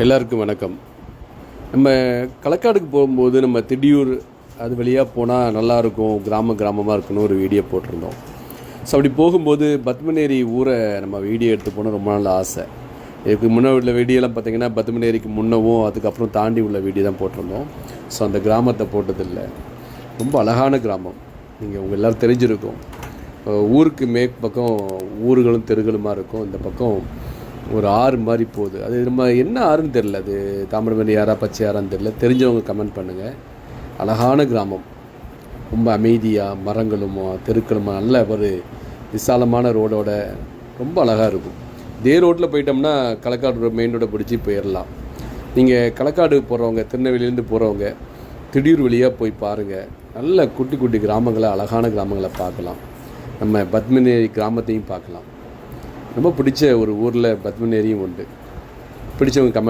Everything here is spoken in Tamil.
எல்லாருக்கும் வணக்கம். நம்ம களக்காடுக்கு போகும்போது நம்ம திடீர் அது வழியாக போனால் நல்லாயிருக்கும் கிராம கிராமமாக இருக்குன்னு ஒரு வீடியோ போட்டிருந்தோம். ஸோ அப்படி போகும்போது பத்மநேரி ஊரை நம்ம வீடியோ எடுத்து போனால் ரொம்ப நாள் ஆசை. இதுக்கு முன்னே உள்ள வீடியோலாம் பார்த்திங்கன்னா பத்மநேரிக்கு முன்னவும் அதுக்கப்புறம் தாண்டி உள்ள வீடியோ தான் போட்டிருந்தோம். ஸோ அந்த கிராமத்தை போட்டதில்லை. ரொம்ப அழகான கிராமம். நீங்கள் உங்கள் எல்லோரும் தெரிஞ்சிருக்கும். ஊருக்கு மேற்கு பக்கம் ஊர்களும் தெருகளுமா இருக்கும். இந்த பக்கம் ஒரு ஆறு மாதிரி போகுது. அது நம்ம என்ன ஆறுன்னு தெரில அது தாமிரபரணி யாரா பச்சை யாரான்னு தெரில தெரிஞ்சவங்க கமெண்ட் பண்ணுங்கள் அழகான கிராமம். ரொம்ப அமைதியாக மரங்களுமா தெருக்களுமா நல்ல ஒரு விசாலமான ரோடோட ரொம்ப அழகாக இருக்கும். இதே ரோட்டில் போயிட்டோம்னா களக்காடு மெயின் ரோடை பிடிச்சி போயிடலாம் நீங்கள் களக்காடு போகிறவங்க திருநெல்வேலியிலேருந்து போகிறவங்க திடீர் வழியாக போய் பாருங்கள் நல்ல குட்டி குட்டி கிராமங்களை அழகான கிராமங்களை பார்க்கலாம். நம்ம பத்மினி கிராமத்தையும் பார்க்கலாம். ரொம்ப பிடிச்ச ஒரு ஊரில் பத்மநேரியும் உண்டு. பிடிச்சவங்க கமெண்ட்